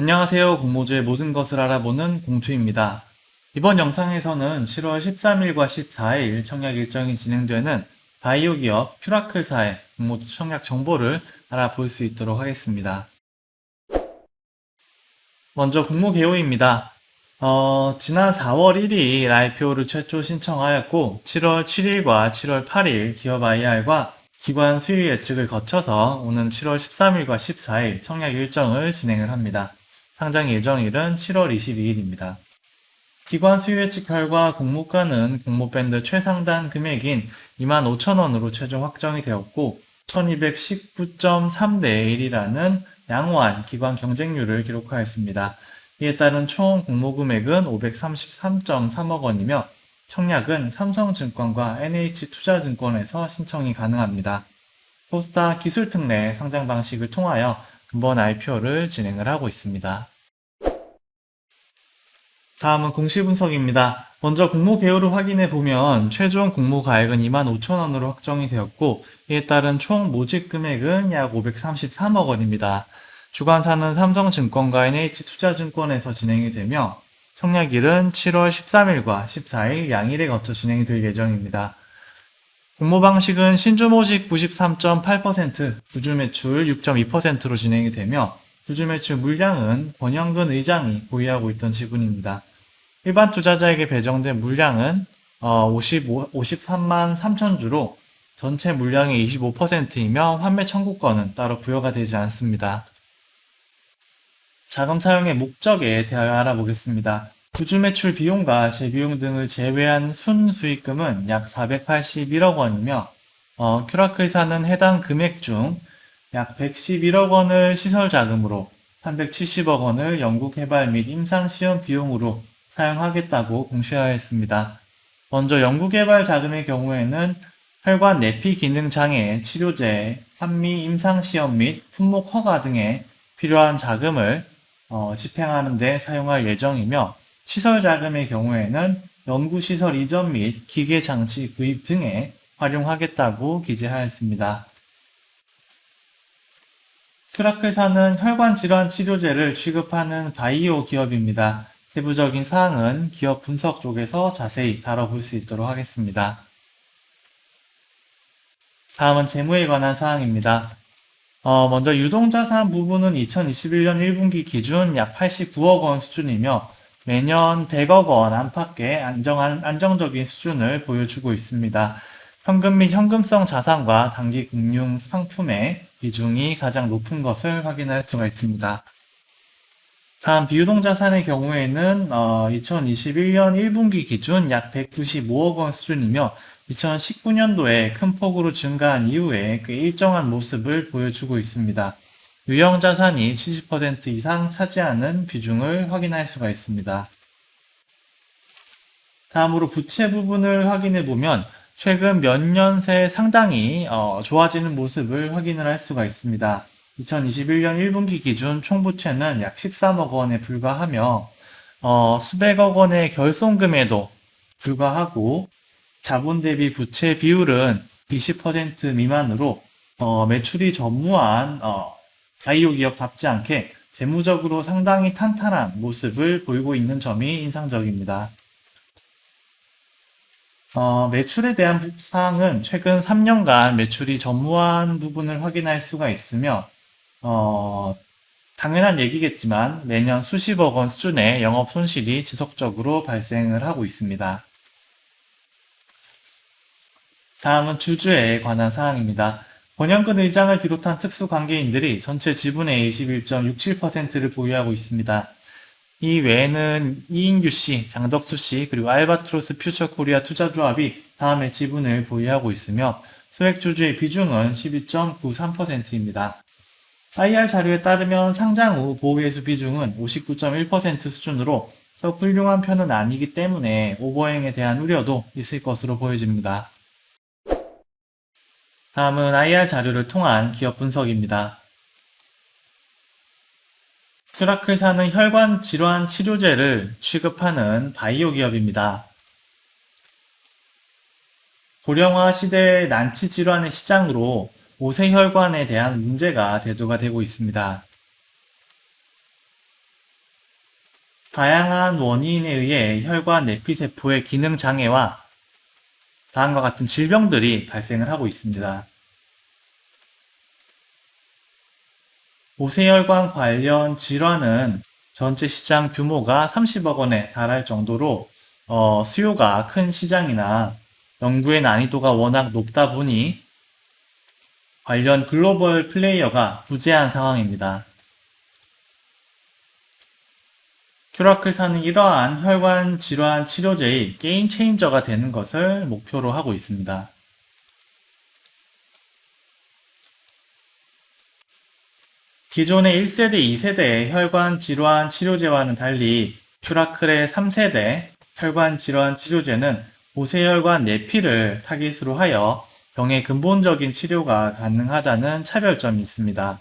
안녕하세요. 공모주의 모든 것을 알아보는 공투입니다. 이번 영상에서는 7월 13일과 14일 청약 일정이 진행되는 바이오 기업 큐라클사의 공모주 청약 정보를 알아볼 수 있도록 하겠습니다. 먼저 공모 개요입니다. 어, 지난 4월 1일 IPO를 최초 신청하였고 7월 7일과 7월 8일 기업 IR과 기관 수요 예측을 거쳐서 오는 7월 13일과 14일 청약 일정을 진행을 합니다. 상장 예정일은 7월 22일입니다. 기관 수요 예측 결과 공모가는 공모밴드 최상단 금액인 25,000원으로 최종 확정이 되었고 1219.3대 1이라는 양호한 기관 경쟁률을 기록하였습니다. 이에 따른 총 공모 금액은 533.3억 원이며 청약은 삼성증권과 NH투자증권에서 신청이 가능합니다. 포스타 기술특례 상장 방식을 통하여 근본 IPO를 진행을 하고 있습니다. 다음은 공시 분석입니다. 먼저 공모 개요를 확인해 보면 최종 공모 가액은 25,000원으로 확정이 되었고 이에 따른 총 모집 금액은 약 533억 원입니다. 주관사는 삼성증권과 NH투자증권에서 진행이 되며 청약일은 7월 13일과 14일 양일에 거쳐 진행이 될 예정입니다. 공모 방식은 신주 모집 93.8%, 부주 매출 6.2%로 진행이 되며 부주 매출 물량은 권영근 의장이 보유하고 있던 지분입니다. 일반 투자자에게 배정된 물량은 55, 53만 3천 주로 전체 물량의 25%이며 환매 청구권은 따로 부여가 되지 않습니다. 자금 사용의 목적에 대하여 알아보겠습니다. 부주 매출 비용과 재비용 등을 제외한 순수익금은 약 481억 원이며 어, 큐라크사는 해당 금액 중 약 111억 원을 시설 자금으로 370억 원을 연구 개발 및 임상 시험 비용으로 사용하겠다고 공시하였습니다. 먼저 연구 개발 자금의 경우에는 혈관 내피 기능 장애 치료제, 한미 임상 시험 및 품목 허가 등에 필요한 자금을 어, 집행하는 데 사용할 예정이며 시설 자금의 경우에는 연구시설 이전 및 기계 장치 구입 등에 활용하겠다고 기재하였습니다. 크라크사는 혈관 질환 치료제를 취급하는 바이오 기업입니다. 세부적인 사항은 기업 분석 쪽에서 자세히 다뤄볼 수 있도록 하겠습니다. 다음은 재무에 관한 사항입니다. 어, 먼저 유동자산 부분은 2021년 1분기 기준 약 89억 원 수준이며 매년 100억 원 안팎의 안정한, 안정적인 수준을 보여주고 있습니다. 현금 및 현금성 자산과 단기 금융 상품의 비중이 가장 높은 것을 확인할 수가 있습니다. 다음 비유동 자산의 경우에는 어, 2021년 1분기 기준 약 195억 원 수준이며 2019년도에 큰 폭으로 증가한 이후에 그 일정한 모습을 보여주고 있습니다. 유형 자산이 70% 이상 차지하는 비중을 확인할 수가 있습니다. 다음으로 부채 부분을 확인해 보면 최근 몇 년 새 상당히 어, 좋아지는 모습을 확인을 할 수가 있습니다. 2021년 1분기 기준 총부채는 약 13억 원에 불과하며 어, 수백억 원의 결손금에도 불과하고 자본 대비 부채 비율은 20% 미만으로 어, 매출이 전무한 어, 바이오 기업답지 않게 재무적으로 상당히 탄탄한 모습을 보이고 있는 점이 인상적입니다. 어, 매출에 대한 부- 사항은 최근 3년간 매출이 전무한 부분을 확인할 수가 있으며 어, 당연한 얘기겠지만 매년 수십억 원 수준의 영업 손실이 지속적으로 발생을 하고 있습니다. 다음은 주주에 관한 사항입니다. 권영근 의장을 비롯한 특수관계인들이 전체 지분의 21.67%를 보유하고 있습니다. 이 외에는 이인규 씨, 장덕수 씨, 그리고 알바트로스 퓨처 코리아 투자조합이 다음에 지분을 보유하고 있으며 소액주주의 비중은 12.93%입니다. IR 자료에 따르면 상장 후 보호회수 비중은 59.1% 수준으로 썩 훌륭한 편은 아니기 때문에 오버행에 대한 우려도 있을 것으로 보여집니다. 다음은 IR 자료를 통한 기업 분석입니다. 큐라클사는 혈관 질환 치료제를 취급하는 바이오 기업입니다. 고령화 시대의 난치 질환의 시장으로 오세혈관에 대한 문제가 대두가 되고 있습니다. 다양한 원인에 의해 혈관 내피세포의 기능 장애와 다음과 같은 질병들이 발생을 하고 있습니다. 모세혈관 관련 질환은 전체 시장 규모가 30억 원에 달할 정도로 어, 수요가 큰 시장이나 연구의 난이도가 워낙 높다 보니 관련 글로벌 플레이어가 부재한 상황입니다. 큐라클사는 이러한 혈관 질환 치료제의 게임 체인저가 되는 것을 목표로 하고 있습니다. 기존의 1세대, 2세대 혈관 질환 치료제와는 달리 큐라클의 3세대 혈관 질환 치료제는 모세혈관 내피를 타깃으로 하여 병의 근본적인 치료가 가능하다는 차별점이 있습니다.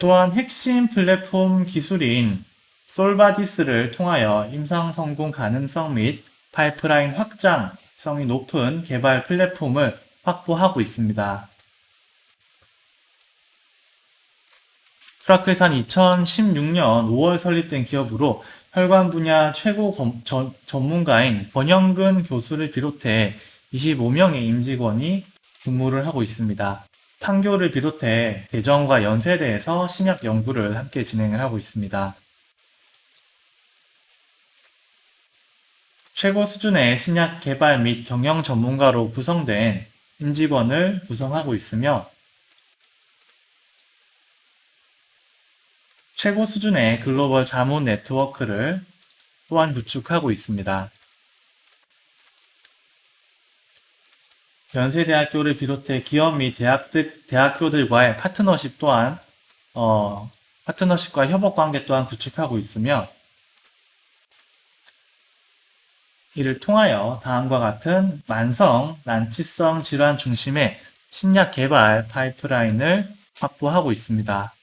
또한 핵심 플랫폼 기술인 솔바디스를 통하여 임상 성공 가능성 및 파이프라인 확장성이 높은 개발 플랫폼을 확보하고 있습니다. 트라크산 2016년 5월 설립된 기업으로 혈관 분야 최고 검- 전- 전문가인 권영근 교수를 비롯해 25명의 임직원이 근무를 하고 있습니다. 판교를 비롯해 대전과 연세대에서 신약 연구를 함께 진행을 하고 있습니다. 최고 수준의 신약 개발 및 경영 전문가로 구성된 임직원을 구성하고 있으며 최고 수준의 글로벌 자문 네트워크를 또한 구축하고 있습니다. 연세대학교를 비롯해 기업 및 대학들, 대학교들과의 파트너십 또한, 어, 파트너십과 협업 관계 또한 구축하고 있으며, 이를 통하여 다음과 같은 만성, 난치성 질환 중심의 신약 개발 파이프라인을 확보하고 있습니다.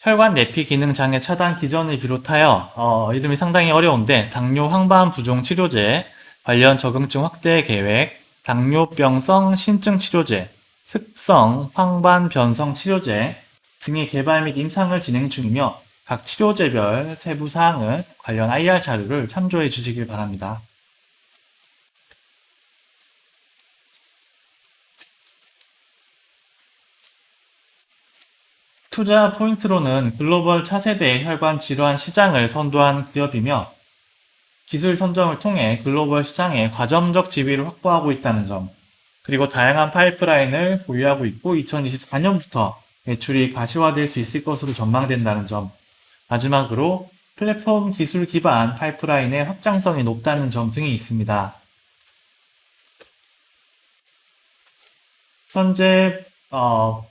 혈관 내피 기능 장애 차단 기전을 비롯하여 어, 이름이 상당히 어려운데 당뇨 황반 부종 치료제, 관련 적응증 확대 계획, 당뇨병성 신증 치료제, 습성 황반 변성 치료제 등의 개발 및 임상을 진행 중이며 각 치료제별 세부 사항은 관련 IR 자료를 참조해 주시길 바랍니다. 투자 포인트로는 글로벌 차세대 혈관 질환 시장을 선도한 기업이며 기술 선점을 통해 글로벌 시장에 과점적 지위를 확보하고 있다는 점, 그리고 다양한 파이프라인을 보유하고 있고 2024년부터 매출이 가시화될 수 있을 것으로 전망된다는 점, 마지막으로 플랫폼 기술 기반 파이프라인의 확장성이 높다는 점 등이 있습니다. 현재 어,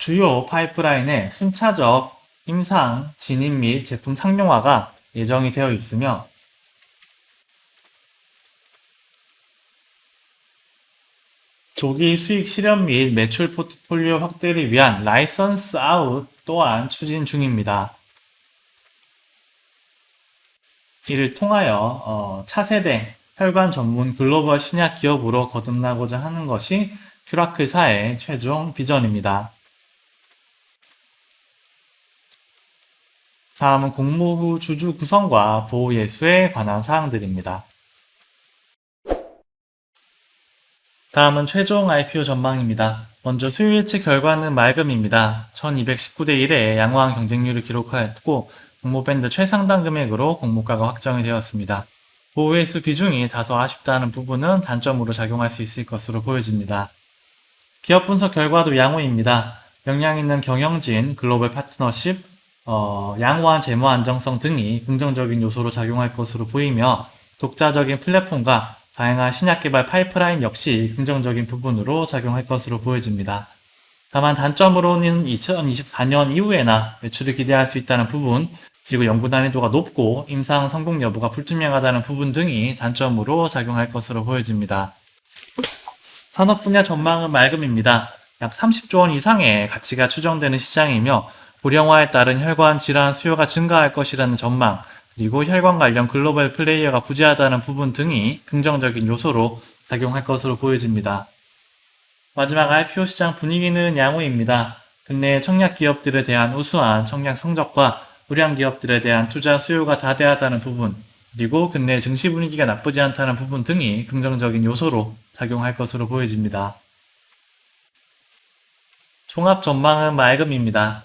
주요 파이프라인의 순차적 임상 진입 및 제품 상용화가 예정이 되어 있으며 조기 수익 실현 및 매출 포트폴리오 확대를 위한 라이선스 아웃 또한 추진 중입니다. 이를 통하여 어, 차세대 혈관 전문 글로벌 신약 기업으로 거듭나고자 하는 것이 큐라클사의 최종 비전입니다. 다음은 공모 후 주주 구성과 보호 예수에 관한 사항들입니다. 다음은 최종 IPO 전망입니다. 먼저 수요 예측 결과는 맑음입니다. 1219대 1의 양호한 경쟁률을 기록하였고 공모밴드 최상단 금액으로 공모가가 확정이 되었습니다. 보호 예수 비중이 다소 아쉽다는 부분은 단점으로 작용할 수 있을 것으로 보여집니다. 기업 분석 결과도 양호입니다. 역량 있는 경영진, 글로벌 파트너십, 어, 양호한 재무 안정성 등이 긍정적인 요소로 작용할 것으로 보이며 독자적인 플랫폼과 다양한 신약 개발 파이프라인 역시 긍정적인 부분으로 작용할 것으로 보여집니다. 다만 단점으로는 2024년 이후에나 매출을 기대할 수 있다는 부분, 그리고 연구 난이도가 높고 임상 성공 여부가 불투명하다는 부분 등이 단점으로 작용할 것으로 보여집니다. 산업 분야 전망은 맑음입니다. 약 30조 원 이상의 가치가 추정되는 시장이며 고령화에 따른 혈관 질환 수요가 증가할 것이라는 전망, 그리고 혈관 관련 글로벌 플레이어가 부재하다는 부분 등이 긍정적인 요소로 작용할 것으로 보여집니다. 마지막 IPO 시장 분위기는 양호입니다. 국내 청약 기업들에 대한 우수한 청약 성적과 우량 기업들에 대한 투자 수요가 다대하다는 부분, 그리고 국내 증시 분위기가 나쁘지 않다는 부분 등이 긍정적인 요소로 작용할 것으로 보여집니다. 종합 전망은 맑음입니다.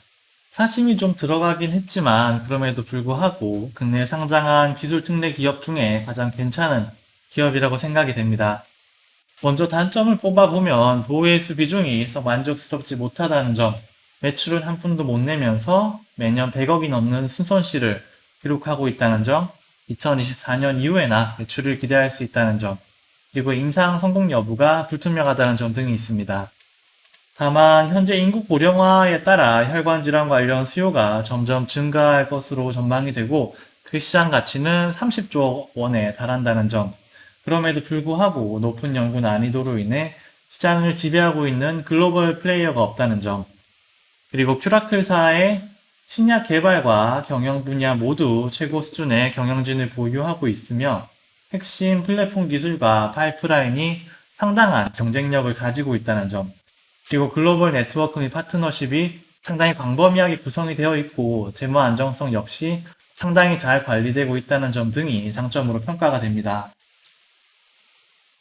사심이 좀 들어가긴 했지만 그럼에도 불구하고 국내 상장한 기술 특례 기업 중에 가장 괜찮은 기업이라고 생각이 됩니다. 먼저 단점을 뽑아보면 보호회수 비중이 썩 만족스럽지 못하다는 점, 매출은 한 푼도 못 내면서 매년 100억이 넘는 순손실을 기록하고 있다는 점, 2024년 이후에나 매출을 기대할 수 있다는 점, 그리고 임상 성공 여부가 불투명하다는 점 등이 있습니다. 다만 현재 인구 고령화에 따라 혈관 질환 관련 수요가 점점 증가할 것으로 전망이 되고 그 시장 가치는 30조 원에 달한다는 점. 그럼에도 불구하고 높은 연구 난이도로 인해 시장을 지배하고 있는 글로벌 플레이어가 없다는 점. 그리고 큐라클사의 신약 개발과 경영 분야 모두 최고 수준의 경영진을 보유하고 있으며 핵심 플랫폼 기술과 파이프라인이 상당한 경쟁력을 가지고 있다는 점. 그리고 글로벌 네트워크 및 파트너십이 상당히 광범위하게 구성이 되어 있고 재무 안정성 역시 상당히 잘 관리되고 있다는 점 등이 장점으로 평가가 됩니다.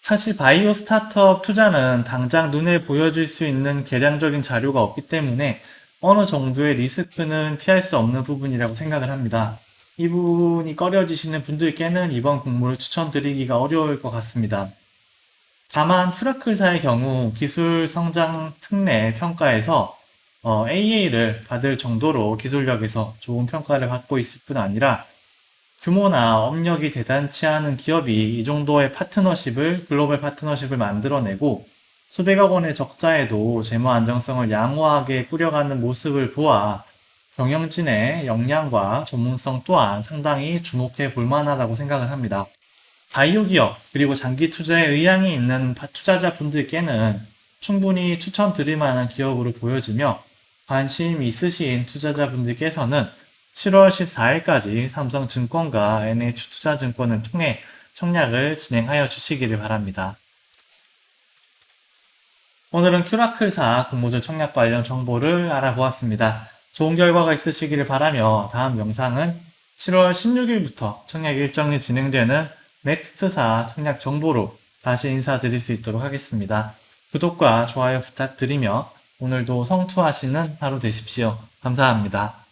사실 바이오 스타트업 투자는 당장 눈에 보여질 수 있는 계량적인 자료가 없기 때문에 어느 정도의 리스크는 피할 수 없는 부분이라고 생각을 합니다. 이 부분이 꺼려지시는 분들께는 이번 공모를 추천드리기가 어려울 것 같습니다. 다만 큐라클사의 경우 기술 성장 특례 평가에서 어, AA를 받을 정도로 기술력에서 좋은 평가를 받고 있을 뿐 아니라 규모나 업력이 대단치 않은 기업이 이 정도의 파트너십을 글로벌 파트너십을 만들어내고 수백억 원의 적자에도 재무 안정성을 양호하게 꾸려가는 모습을 보아 경영진의 역량과 전문성 또한 상당히 주목해 볼 만하다고 생각을 합니다. 바이오 기업 그리고 장기 투자에 의향이 있는 파- 투자자분들께는 충분히 추천드릴 만한 기업으로 보여지며 관심 있으신 투자자분들께서는 7월 14일까지 삼성증권과 NH투자증권을 통해 청약을 진행하여 주시기를 바랍니다. 오늘은 큐라클사 공모전 청약 관련 정보를 알아보았습니다. 좋은 결과가 있으시기를 바라며 다음 영상은 7월 16일부터 청약 일정이 진행되는 넥스트사 청약 정보로 다시 인사드릴 수 있도록 하겠습니다. 구독과 좋아요 부탁드리며 오늘도 성투하시는 하루 되십시오. 감사합니다.